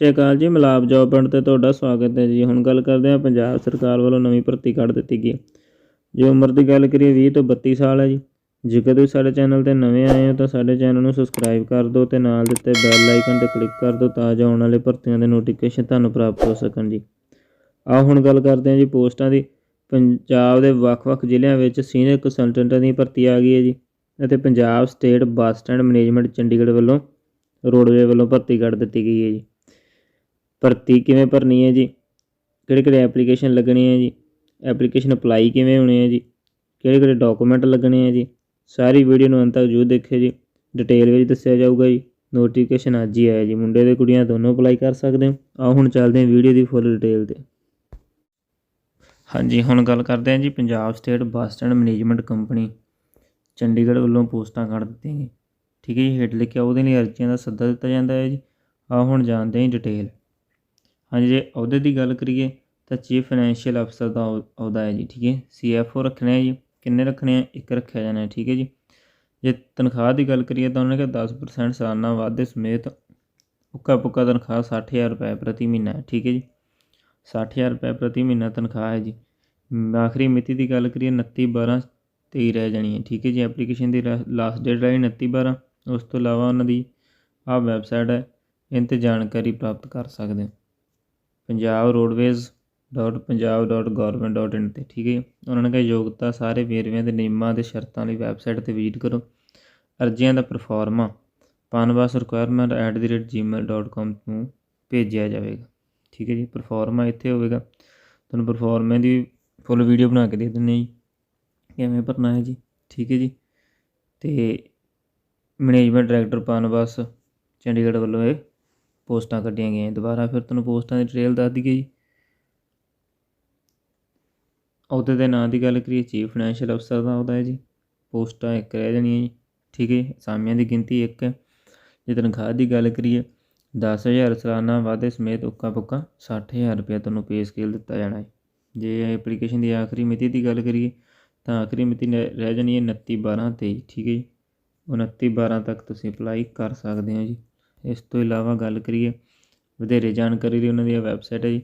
ਸਤਿ ਸ਼੍ਰੀ ਅਕਾਲ ਜੀ, ਮਲਾਪ ਜੋਬ ਪਿੰਡ ਤੇ ਤੁਹਾਡਾ ਸਵਾਗਤ ਹੈ ਜੀ। ਹੁਣ ਗੱਲ ਕਰਦੇ ਹਾਂ ਪੰਜਾਬ ਸਰਕਾਰ ਵੱਲੋਂ ਨਵੀਂ ਭਰਤੀ ਕੱਢ ਦਿੱਤੀ ਗਈ ਹੈ। ਜੇ ਉਮਰ ਦੀ ਗੱਲ ਕਰੀਏ 20 ਤੋਂ 32 ਸਾਲ ਹੈ ਜੀ। ਜੇਕਰ ਤੁਸੀਂ ਸਾਡੇ ਚੈਨਲ ਤੇ ਨਵੇਂ ਆਏ ਹੋ ਤਾਂ ਸਾਡੇ ਚੈਨਲ ਨੂੰ ਸਬਸਕ੍ਰਾਈਬ ਕਰ ਦਿਓ ਤੇ ਨਾਲ ਦਿੱਤੇ ਬੈਲ ਆਈਕਨ ਤੇ ਕਲਿੱਕ ਕਰ ਦਿਓ ਤਾਂ ਜੋ ਆਉਣ ਵਾਲੇ ਭਰਤੀਆਂ ਦੇ ਨੋਟੀਫਿਕੇਸ਼ਨ ਤੁਹਾਨੂੰ ਪ੍ਰਾਪਤ ਹੋ ਸਕਣ ਜੀ। ਆਓ ਹੁਣ ਗੱਲ ਕਰਦੇ ਹਾਂ ਜੀ ਪੋਸਟਾਂ ਦੀ। ਪੰਜਾਬ ਦੇ ਵੱਖ-ਵੱਖ ਜ਼ਿਲ੍ਹਿਆਂ ਵਿੱਚ ਸੀਨੀਅਰ ਕੰਸਲਟੈਂਟਾਂ ਦੀ ਭਰਤੀ ਆ ਗਈ ਹੈ ਜੀ ਅਤੇ Punjab state bus stand management Chandigarh ਵੱਲੋਂ ਰੋਡਵੇ ਵੱਲੋਂ ਭਰਤੀ ਕੱਢ ਦਿੱਤੀ ਗਈ ਹੈ ਜੀ। ਭਰਤੀ ਕਿਵੇਂ ਭਰਨੀ ਹੈ ਜੀ? ਕਿਹੜੇ ਕਿਹੜੇ ਐਪਲੀਕੇਸ਼ਨ ਲੱਗਣੀ ਹੈ ਜੀ? ਐਪਲੀਕੇਸ਼ਨ ਅਪਲਾਈ ਕਿਵੇਂ ਹੋਣੀ ਹੈ ਜੀ? ਕਿਹੜੇ ਕਿਹੜੇ ਡਾਕੂਮੈਂਟ ਲੱਗਣੇ ਹੈ ਜੀ? ਸਾਰੀ ਵੀਡੀਓ ਨੂੰ ਅੰਤ ਤੱਕ ਜ਼ਰੂਰ ਦੇਖਿਓ ਜੀ। ਡਿਟੇਲ ਵਿੱਚ ਦੱਸਿਆ ਜਾਊਗਾ ਜੀ। ਨੋਟੀਫਿਕੇਸ਼ਨ ਅੱਜ ਹੀ ਆਇਆ ਜੀ। ਮੁੰਡੇ ਤੇ ਕੁੜੀਆਂ ਦੋਨੋਂ ਅਪਲਾਈ ਕਰ ਸਕਦੇ ਹੋ। ਆਓ ਹੁਣ ਚੱਲਦੇ ਹਾਂ ਵੀਡੀਓ ਦੀ ਫੁੱਲ ਡਿਟੇਲ ਤੇ। ਹਾਂਜੀ, ਹੁਣ ਗੱਲ ਕਰਦੇ ਹਾਂ ਜੀ Punjab state bus stand management company Chandigarh ਵੱਲੋਂ ਪੋਸਟਾਂ ਕੱਢ ਦਿੱਤੀਆਂ ਗਈਆਂ। ਠੀਕ ਹੈ ਜੀ, ਹੇਠ ਲਿਖਿਆ ਉਹਦੇ ਲਈ ਅਰਜ਼ੀਆਂ ਦਾ ਸੱਦਾ ਦਿੱਤਾ ਜਾਂਦਾ ਹੈ ਜੀ। ਆਓ ਹੁਣ ਜਾਣਦੇ ਹਾਂ ਡਿਟੇਲ ਹਾਂਜੀ, ਜੇ ਅਹੁਦੇ ਦੀ ਗੱਲ ਕਰੀਏ ਤਾਂ ਚੀਫ ਫਾਈਨੈਂਸ਼ੀਅਲ ਅਫਸਰ ਦਾ ਅਹੁ- ਅਹੁਦਾ ਹੈ ਜੀ, ਠੀਕ ਹੈ। ਸੀਐਫਓ ਰੱਖਣਾ ਹੈ ਜੀ। ਕਿੰਨੇ ਰੱਖਣੇ ਆ ਇੱਕ ਰੱਖਿਆ ਜਾਣਾ ਠੀਕ ਹੈ ਜੀ। ਜੇ ਤਨਖਾਹ ਦੀ ਗੱਲ ਕਰੀਏ ਤਾਂ ਉਹਨੇ ਕਿਹਾ 10% ਸਾਲਾਨਾ ਵਾਧੇ ਸਮੇਤ ਉੱਕਾ ਪੁੱਕਾ ਤਨਖਾਹ 60000 ਰੁਪਏ ਪ੍ਰਤੀ ਮਹੀਨਾ ਹੈ, ਠੀਕ ਹੈ ਜੀ। 60000 ਰੁਪਏ ਪ੍ਰਤੀ ਮਹੀਨਾ ਤਨਖਾਹ ਹੈ ਜੀ। ਆਖਰੀ ਮਿਤੀ ਦੀ ਗੱਲ ਕਰੀਏ 29 12 23 ਰਹਿ ਜਾਣੀ ਹੈ, ਠੀਕ ਹੈ ਜੀ। ਐਪਲੀਕੇਸ਼ਨ ਦੀ ਲਾਸਟ ਡੇਟ ਰਹੀ 29 12 ਉਸ ਤੋਂ ਇਲਾਵਾ ਉਹਨਾਂ ਦੀ ਆਹ ਵੈਬਸਾਈਟ ਹੈ ਇਹਨਾਂ 'ਤੇ ਜਾਣਕਾਰੀ ਪ੍ਰਾਪਤ ਕਰ ਸਕਦੇ ਹੋ। Punjab roadways dot Punjab dot government dot in 'ਤੇ ਠੀਕ ਹੈ ਜੀ। ਉਹਨਾਂ ਨੇ ਕਿਹਾ ਯੋਗਤਾ ਸਾਰੇ ਵੇਰਵਿਆਂ ਦੇ ਨਿਯਮਾਂ ਅਤੇ ਸ਼ਰਤਾਂ ਲਈ ਵੈਬਸਾਈਟ 'ਤੇ ਵਿਜ਼ਿਟ ਕਰੋ। ਅਰਜ਼ੀਆਂ ਦਾ proforma ਪਾਨਵਾਸ requirement at the rate Gmail dot com ਨੂੰ ਭੇਜਿਆ ਜਾਵੇਗਾ। ਠੀਕ ਹੈ ਜੀ ਪਰਫਾਰਮਾ ਇੱਥੇ ਹੋਵੇਗਾ। ਤੁਹਾਨੂੰ ਪਰਫਾਰਮੇ ਦੀ ਫੁੱਲ ਵੀਡੀਓ ਬਣਾ ਕੇ ਦੇ ਦਿੰਦੇ ਹਾਂ ਜੀ। ਕਿਵੇਂ ਭਰਨਾ ਹੈ ਜੀ, ਠੀਕ ਹੈ ਜੀ। ਤੇ ਮੈਨੇਜਮੈਂਟ ਡਾਇਰੈਕਟਰ ਪਾਨਵਾਸ ਚੰਡੀਗੜ੍ਹ ਵੱਲੋਂ ਇਹ ਪੋਸਟਾਂ ਕੱਢੀਆਂ ਗਈਆਂ ਦੁਬਾਰਾ ਫਿਰ ਤੁਹਾਨੂੰ ਪੋਸਟਾਂ ਦੀ ਡਿਟੇਲ ਦੱਸ ਦਈਏ ਜੀ। ਅਹੁਦੇ ਦੇ ਨਾਂ ਦੀ ਗੱਲ ਕਰੀਏ ਚੀਫ ਫਾਈਨੈਂਸ਼ੀਅਲ ਅਫਸਰ ਦਾ ਅਹੁਦਾ ਹੈ ਜੀ। ਪੋਸਟਾਂ ਇੱਕ ਰਹਿ ਜਾਣੀਆਂ ਜੀ, ਠੀਕ ਹੈ ਅਸਾਮੀਆਂ ਦੀ ਗਿਣਤੀ ਇੱਕ ਹੈ। ਜੇ ਤਨਖਾਹ ਦੀ ਗੱਲ ਕਰੀਏ 10000 ਸਾਲਾਨਾ ਵਾਧੇ ਸਮੇਤ ਉੱਕਾ ਪੁੱਕਾ 60000 ਰੁਪਏ ਤੁਹਾਨੂੰ ਪੇ ਸਕੇਲ ਦਿੱਤਾ ਜਾਣਾ ਹੈ ਜੇ ਐਪਲੀਕੇਸ਼ਨ ਦੀ ਆਖਰੀ ਮਿਤੀ ਦੀ ਗੱਲ ਕਰੀਏ, ਤਾਂ ਆਖਰੀ ਮਿਤੀ ਨੇ- ਰਹਿ ਜਾਣੀ ਹੈ 29 12 23 ਠੀਕ ਹੈ ਜੀ। 29 12 ਤੱਕ ਤੁਸੀਂ ਅਪਲਾਈ ਕਰ ਸਕਦੇ ਹੋ ਜੀ। ਇਸ ਤੋਂ ਇਲਾਵਾ ਗੱਲ ਕਰੀਏ ਵਧੇਰੇ ਜਾਣਕਾਰੀ ਲਈ ਉਹਨਾਂ ਦੀ ਵੈਬਸਾਈਟ ਹੈ ਜੀ,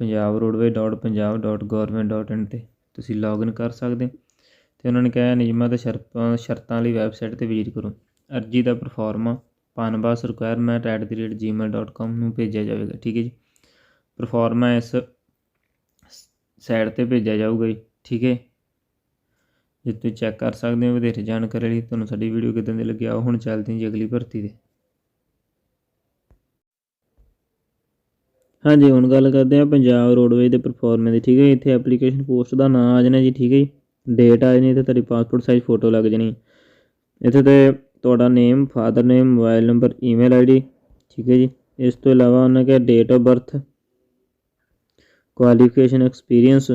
Punjab roadway dot Punjab dot government dot in 'ਤੇ ਤੁਸੀਂ ਲੌਗਇਨ ਕਰ ਸਕਦੇ ਹੋ। ਅਤੇ ਉਹਨਾਂ ਨੇ ਕਿਹਾ, ਨਿਯਮਾਂ ਤੇ ਸ਼ਰਤਾਂ ਸ਼ਰਤਾਂ ਲਈ ਵੈਬਸਾਈਟ 'ਤੇ ਵਿਜ਼ਿਟ ਕਰੋ। ਅਰਜੀ ਦਾ proforma ਪਾਨਬਾਸ requirement at the rate Gmail dot com ਨੂੰ ਭੇਜਿਆ ਜਾਵੇਗਾ, ਠੀਕ ਹੈ ਜੀ। ਪਰਫਾਰਮਾ ਇਸ ਸਾਈਟ 'ਤੇ ਭੇਜਿਆ ਜਾਊਗਾ ਜੀ, ਠੀਕ ਹੈ। ਜੇ ਤੁਸੀਂ ਚੈੱਕ ਕਰ ਸਕਦੇ ਹੋ ਵਧੇਰੇ ਜਾਣਕਾਰੀ ਲਈ, ਤੁਹਾਨੂੰ ਸਾਡੀ ਵੀਡੀਓ ਕਿਦਾਂ ਦੀ ਲੱਗੀ, ਆਓ ਹੁਣ ਚੱਲਦੇ ਹਾਂ ਜੀ ਅਗਲੀ ਭਰਤੀ ਦੇ ਹਾਂਜੀ, ਹੁਣ ਗੱਲ ਕਰਦੇ ਹਾਂ ਪੰਜਾਬ ਰੋਡਵੇਜ਼ ਦੇ ਪਰਫਾਰਮੈਂਸ ਦੀ, ਠੀਕ ਹੈ ਇੱਥੇ ਐਪਲੀਕੇਸ਼ਨ ਪੋਸਟ ਦਾ ਨਾਮ ਆ ਜਾਣਾ ਜੀ, ਠੀਕ ਹੈ ਜੀ? ਡੇਟ ਆ ਜਾਣੀ, ਤੇ ਤੁਹਾਡੀ ਪਾਸਪੋਰਟ ਸਾਈਜ਼ ਫੋਟੋ ਲੱਗ ਜਾਣੀ। ਇੱਥੇ ਤੇ ਤੁਹਾਡਾ name father name mobile number email ID ਠੀਕ ਹੈ ਜੀ? ਇਸ ਤੋਂ ਇਲਾਵਾ ਉਹਨਾਂ ਕਿਹਾ date of birth qualification experience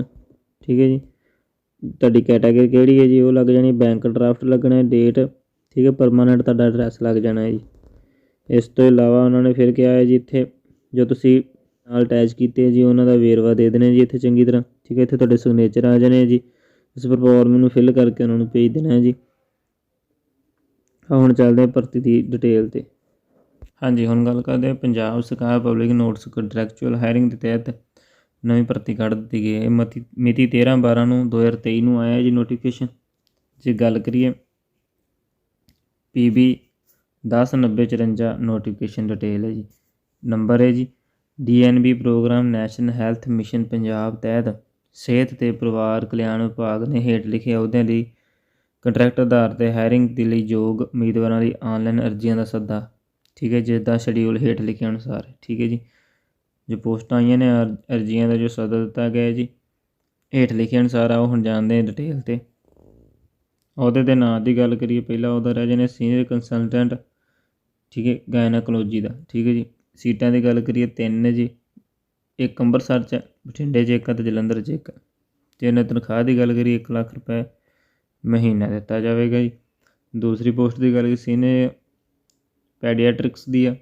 ਠੀਕ ਹੈ ਜੀ? ਤੁਹਾਡੀ ਕੈਟਾਗਰੀ ਕਿਹੜੀ ਹੈ ਜੀ? ਉਹ ਲੱਗ ਜਾਣੀ ਬੈਂਕ ਡਰਾਫਟ ਲੱਗਣਾ ਹੈ ਡੇਟ ਠੀਕ ਹੈ? ਪਰਮਾਨੈਂਟ ਤੁਹਾਡਾ ਐਡਰੈਸ ਲੱਗ ਜਾਣਾ ਹੈ ਜੀ। ਇਸ ਤੋਂ ਇਲਾਵਾ ਉਹਨਾਂ ਨੇ ਫਿਰ ਕਿਹਾ ਹੈ ਜੀ, ਇੱਥੇ ਜੋ ਤੁਸੀਂ ਨਾਲ ਅਟੈਚ ਕੀਤੇ ਜੀ, ਉਹਨਾਂ ਦਾ ਵੇਰਵਾ ਦੇ ਦੇਣਾ ਜੀ ਇੱਥੇ ਚੰਗੀ ਤਰ੍ਹਾਂ। ਠੀਕ ਹੈ ਇੱਥੇ ਤੁਹਾਡੇ ਸਿਗਨੇਚਰ ਆ ਜਾਣੇ ਹੈ ਜੀ। ਇਸ ਪਰਫਾਰਮ ਨੂੰ ਫਿਲ ਕਰਕੇ ਉਹਨਾਂ ਨੂੰ ਭੇਜ ਦੇਣਾ ਜੀ। ਹੁਣ ਚੱਲਦੇ ਹਾਂ ਭਰਤੀ ਦੀ ਡਿਟੇਲ ਤੇ। ਹਾਂਜੀ, ਹੁਣ ਗੱਲ ਕਰਦੇ ਹਾਂ ਪੰਜਾਬ ਸਰਕਾਰ ਪਬਲਿਕ ਨੋਟਸ ਕੰਟਰੈਕਚੁਅਲ ਹਾਇਰਿੰਗ ਦੇ ਤਹਿਤ ਨਵੀਂ ਭਰਤੀ ਕੱਢ ਦਿੱਤੀ ਗਈ ਹੈ। ਇਹ ਮਤੀ, ਮਿਤੀ 13 12 ਨੂੰ 2023 ਨੂੰ ਆਇਆ ਜੀ ਨੋਟੀਫਿਕੇਸ਼ਨ ਜੇ ਗੱਲ ਕਰੀਏ ਪੀਬੀ 109054 ਨੋਟੀਫਿਕੇਸ਼ਨ ਡਿਟੇਲ ਹੈ ਜੀ। ਨੰਬਰ ਹੈ ਜੀ DNB program national health mission Punjab ਤਹਿਤ ਸਿਹਤ ਤੇ ਪਰਿਵਾਰ ਕਲਿਆਣ ਵਿਭਾਗ ਨੇ ਹੇਠ ਲਿਖੇ ਅਹੁਦਿਆਂ ਲਈ ਕੰਟਰੈਕਟ ਆਧਾਰ ਤੇ ਹਾਇਰਿੰਗ ਦੇ ਲਈ ਯੋਗ ਉਮੀਦਵਾਰਾਂ ਲਈ ਆਨਲਾਈਨ ਅਰਜ਼ੀਆਂ ਦਾ ਸੱਦਾ। ਠੀਕ ਹੈ ਜਿਸ ਸ਼ਡਿਊਲ ਹੇਠ ਲਿਖੇ ਅਨੁਸਾਰ। ਠੀਕ ਹੈ ਜੀ, ਜੋ ਪੋਸਟਾਂ ਆਈਆਂ ਨੇ ਅਰ- ਅਰਜ਼ੀਆਂ ਦਾ ਜੋ ਸੱਦਾ ਦਿੱਤਾ ਗਿਆ ਹੈ ਜੀ, ਹੇਠ ਲਿਖੇ ਅਨੁਸਾਰ ਆਓ, ਹੁਣ ਜਾਣਦੇ ਹਾਂ ਡਿਟੇਲ ਤੇ। ਅਹੁਦੇ ਦੇ ਨਾਂ ਦੀ ਗੱਲ ਕਰੀਏ, ਪਹਿਲਾ ਅਹੁਦਾ ਰਹਿ ਜਾਣੇ ਸੀਨੀਅਰ ਕੰਸਲਟੈਂਟ ਠੀਕ ਹੈ ਗਾਇਨਾਕੋਲੋਜੀ ਦਾ। ਠੀਕ ਹੈ ਜੀ ਸੀਟਾਂ ਦੀ ਗੱਲ ਕਰੀਏ, ਤਿੰਨ ਜੀ। ਇੱਕ ਅੰਮ੍ਰਿਤਸਰ 'ਚ, ਬਠਿੰਡੇ 'ਚ ਇੱਕ ਅਤੇ ਜਲੰਧਰ 'ਚ ਇੱਕ। ਹੈ। ਇਹਨਾਂ ਤਨਖਾਹ ਦੀ ਗੱਲ ਕਰੀਏ 1 ਲੱਖ ਰੁਪਏ ਮਹੀਨਾ ਦਿੱਤਾ ਜਾਵੇਗਾ ਜੀ। ਦੂਸਰੀ ਪੋਸਟ ਦੀ ਗੱਲ ਕਰੀਏ ਨੇ ਪੈਡੀਆਟ੍ਰਿਕਸ ਦੀ ਆ।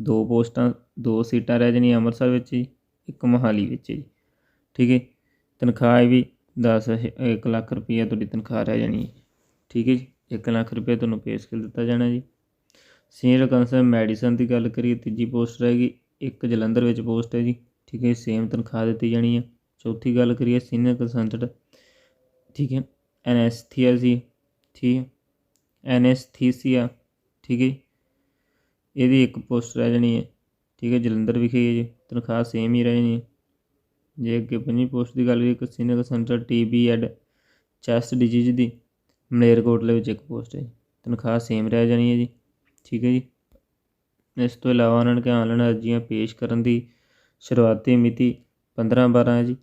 ਦੋ ਪੋਸਟਾਂ, ਦੋ ਸੀਟਾਂ ਰਹਿ ਜਾਣੀਆਂ ਅੰਮ੍ਰਿਤਸਰ ਵਿੱਚ ਜੀ, ਇੱਕ ਮੋਹਾਲੀ ਵਿੱਚ ਜੀ। ਠੀਕ ਹੈ ਤਨਖਾਹ ਵੀ 10 1 ਲੱਖ ਰੁਪਈਆ ਤੁਹਾਡੀ ਤਨਖਾਹ ਰਹਿ ਜਾਣੀ ਹੈ। ਠੀਕ ਹੈ ਜੀ? 1 ਲੱਖ ਰੁਪਏ ਤੁਹਾਨੂੰ ਪੇ ਸਕੇਲ ਦਿੱਤਾ ਜਾਣਾ ਜੀ। ਸੀਨੀਅਰ ਕੰਸਲ ਮੈਡੀਸਨ ਦੀ ਗੱਲ ਕਰੀਏ, ਤੀਜੀ ਪੋਸਟ ਰਹੇਗੀ ਇੱਕ ਜਲੰਧਰ ਵਿੱਚ ਪੋਸਟ ਹੈ ਜੀ। ਠੀਕ ਹੈ ਸੇਮ ਤਨਖਾਹ ਦਿੱਤੀ ਜਾਣੀ ਹੈ। ਚੌਥੀ ਗੱਲ ਕਰੀਏ, ਸੀਨੀਅਰ ਕੰਸਲਟੈਂਟ ਠੀਕ ਹੈ, ਐਨਐਸਥੀਆ ਸੀ ਠੀਕ ਹੈ, ਐਨਐਸਥੀਸੀਆ, ਠੀਕ ਹੈ ਇਹਦੀ ਇੱਕ ਪੋਸਟ ਰਹਿ ਜਾਣੀ ਹੈ। ਠੀਕ ਹੈ, ਜਲੰਧਰ ਵਿਖੇ ਹੈ ਜੀ। ਤਨਖਾਹ ਸੇਮ ਹੀ ਰਹਿ ਜਾਣੀ ਹੈ। ਜੇ ਅੱਗੇ ਪੰਜਵੀਂ ਪੋਸਟ ਦੀ ਗੱਲ ਕਰੀਏ, ਇੱਕ senior consultant TB and, chest disease ਦੀ, ਮਲੇਰਕੋਟਲੇ ਵਿੱਚ ਇੱਕ ਪੋਸਟ ਹੈ ਜੀ। ਤਨਖਾਹ ਸੇਮ ਰਹਿ ਜਾਣੀ ਹੈ ਜੀ। ਠੀਕ ਹੈ ਜੀ। ਇਸ ਤੋਂ ਇਲਾਵਾ ਉਹਨਾਂ ਨੇ ਕਿਹਾ ਆਨਲਾਈਨ ਅਰਜ਼ੀਆਂ ਪੇਸ਼ ਕਰਨ ਦੀ ਸ਼ੁਰੂਆਤੀ ਮਿਤੀ 15 12 ਹੈ ਜੀ।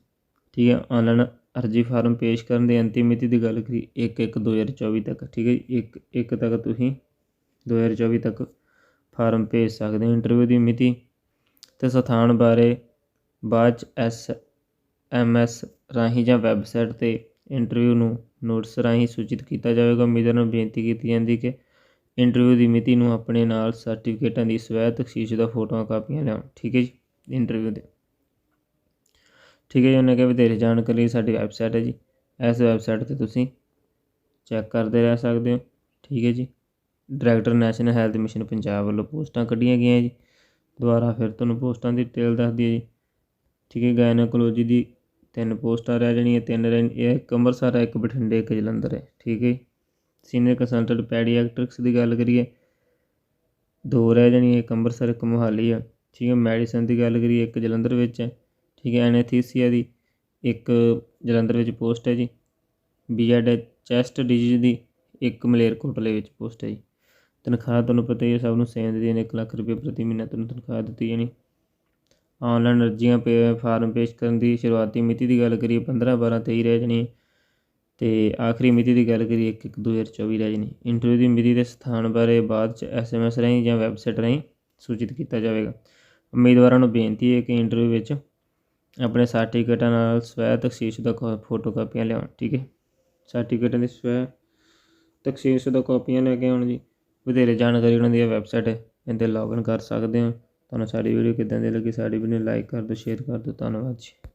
ਠੀਕ ਹੈ ਆਨਲਾਈਨ ਅਰਜ਼ੀ ਫਾਰਮ ਪੇਸ਼ ਕਰਨ ਦੀ ਅੰਤਿਮ ਮਿਤੀ ਦੀ ਗੱਲ ਕਰੀ 1 1 2024 ਤੱਕ। ਠੀਕ ਹੈ ਜੀ 1 1 ਤੱਕ ਤੁਸੀਂ 2024 ਤੱਕ ਫਾਰਮ ਭੇਜ ਸਕਦੇ ਹੋ ਇੰਟਰਵਿਊ ਦੀ ਮਿਤੀ। ਤੇ ਸਥਾਨ ਬਾਰੇ ਬਾਅਦ ਚ ਐਸ ਐਮ ਐਸ ਰਾਹੀਂ ਜਾਂ ਵੈਬਸਾਈਟ ਤੇ ਇੰਟਰਵਿਊ ਨੂੰ ਨੋਟਿਸ ਰਾਹੀਂ ਸੂਚਿਤ ਕੀਤਾ ਜਾਵੇਗਾ। ਉਮੀਦਵਾਰ ਨੂੰ ਬੇਨਤੀ ਕੀਤੀ ਜਾਂਦੀ ਕਿ ਇੰਟਰਵਿਊ ਦੀ ਮਿਤੀ ਨੂੰ ਆਪਣੇ ਨਾਲ ਸਰਟੀਫਿਕੇਟਾਂ ਦੀ ਸਵੈ ਤਖਸ਼ੀਸ਼ ਦਾ ਫੋਟੋਆਂ, ਕਾਪੀਆਂ ਲਿਆਓ। ਠੀਕ ਹੈ ਜੀ, ਇੰਟਰਵਿਊ ਦੇ। ਠੀਕ ਹੈ ਜੀ, ਉਹਨੇ ਕਿਹਾ ਵਧੇਰੇ ਜਾਣਕਾਰੀ ਲਈ ਸਾਡੀ ਵੈਬਸਾਈਟ ਹੈ ਜੀ। ਇਸ ਵੈਬਸਾਈਟ ਤੇ ਤੁਸੀਂ ਚੈੱਕ ਕਰਦੇ ਰਹਿ ਸਕਦੇ ਹੋ। ਠੀਕ ਹੈ ਜੀ, director national health mission Punjab ਵੱਲੋਂ ਪੋਸਟਾਂ ਕੱਢੀਆਂ ਗਈਆਂ ਜੀ। ਦੁਬਾਰਾ ਫਿਰ ਤੁਹਾਨੂੰ ਪੋਸਟਾਂ ਦੀ ਡਿਟੇਲ ਦੱਸਦੀ ਹੈ ਜੀ। ਠੀਕ ਹੈ ਗਾਇਨੋਕੋਲੋਜੀ ਦੀ ਤਿੰਨ ਪੋਸਟਾਂ ਰਹਿ ਜਾਣੀਆਂ, ਤਿੰਨ ਰਹਿ ਇਹ ਇੱਕ ਅੰਮ੍ਰਿਤਸਰ ਹੈ, ਇੱਕ ਬਠਿੰਡੇ, ਇੱਕ ਜਲੰਧਰ ਹੈ। ਠੀਕ ਹੈ ਸੀਨੀਅਰ ਕੰਸਲਟੈਂਟ ਪੈਡੀਆਟ੍ਰਿਕਸ ਦੀ ਗੱਲ ਕਰੀਏ, ਦੋ ਰਹਿ ਜਾਣੀ ਇੱਕ ਅੰਮ੍ਰਿਤਸਰ, ਇੱਕ ਮੋਹਾਲੀ ਆ। ਠੀਕ ਹੈ ਮੈਡੀਸਨ ਦੀ ਗੱਲ ਕਰੀਏ, ਇੱਕ ਜਲੰਧਰ ਵਿੱਚ ਹੈ। ਠੀਕ ਹੈ ਐਨੈਥੀਸੀਆ ਦੀ ਇੱਕ ਜਲੰਧਰ ਵਿੱਚ ਪੋਸਟ ਹੈ ਜੀ। ਬੀਐਡ ਚੈਸਟ ਡਿਜ਼ੀਜ਼ ਦੀ ਇੱਕ ਮਲੇਰਕੋਟਲੇ ਵਿੱਚ ਪੋਸਟ ਹੈ ਜੀ। ਤਨਖਾਹ ਤੁਹਾਨੂੰ ਪਤਾ ਹੀ ਹੈ, ਸਭ ਨੂੰ ਸੇਮ ਦੀ ਨੇ 1 ਲੱਖ ਰੁਪਏ ਪ੍ਰਤੀ ਮਹੀਨਾ ਤੁਹਾਨੂੰ ਤਨਖਾਹ ਦਿੱਤੀ ਜਾਣੀ। ਆਨਲਾਈਨ ਅਰਜ਼ੀਆਂ ਪੇ ਫਾਰਮ ਪੇਸ਼ ਕਰਨ ਦੀ ਸ਼ੁਰੂਆਤੀ ਮਿਤੀ ਦੀ ਗੱਲ ਕਰੀਏ 15 12 23 ਰਹਿ ਜਾਣੀ ਹੈ। ਤੇ ਆਖਰੀ ਮਿਤੀ ਦੀ ਗੱਲ ਕਰੀਏ 1 1 2024 ਰਹਿ ਜਾਣੀ ਇੰਟਰਵਿਊ ਦੀ ਮਿਤੀ ਦੇ ਸਥਾਨ ਬਾਰੇ ਬਾਅਦ ਚ ਐਸਐਮਐਸ ਰਾਹੀਂ ਜਾਂ ਵੈਬਸਾਈਟ ਰਾਹੀਂ ਸੂਚਿਤ ਕੀਤਾ ਜਾਵੇਗਾ। ਉਮੀਦਵਾਰਾਂ ਨੂੰ ਬੇਨਤੀ ਹੈ ਕਿ ਇੰਟਰਵਿਊ ਵਿੱਚ ਆਪਣੇ ਸਰਟੀਫਿਕੇਟਾਂ ਨਾਲ ਸਵੈ ਤਖਸ਼ੀਸ਼ ਦਾ ਫੋਟੋ ਕਾਪੀਆਂ ਲਿਆਉਣ, ਠੀਕ ਹੈ? ਸਰਟੀਫਿਕੇਟਾਂ ਦੀ ਸਵੈ ਤਖਸ਼ੀਸ਼ ਦਾ ਕਾਪੀਆਂ ਲੈ ਕੇ ਆਉਣ ਜੀ। ਵਧੇਰੇ ਜਾਣਕਾਰੀ ਉਹਨਾਂ ਦੀ ਵੈਬਸਾਈਟ ਹੈ ਇਹਦੇ ਲੌਗਇਨ ਕਰ ਸਕਦੇ ਹੋ। ਤੁਹਾਨੂੰ ਸਾਡੀ ਵੀਡੀਓ ਕਿੱਦਾਂ ਦੀ ਲੱਗੀ ਸਾਡੀ ਵੀਡੀਓ ਨੂੰ ਲਾਈਕ ਕਰ ਦਿਓ ਸ਼ੇਅਰ ਕਰ ਦਿਓ। ਧੰਨਵਾਦ ਜੀ।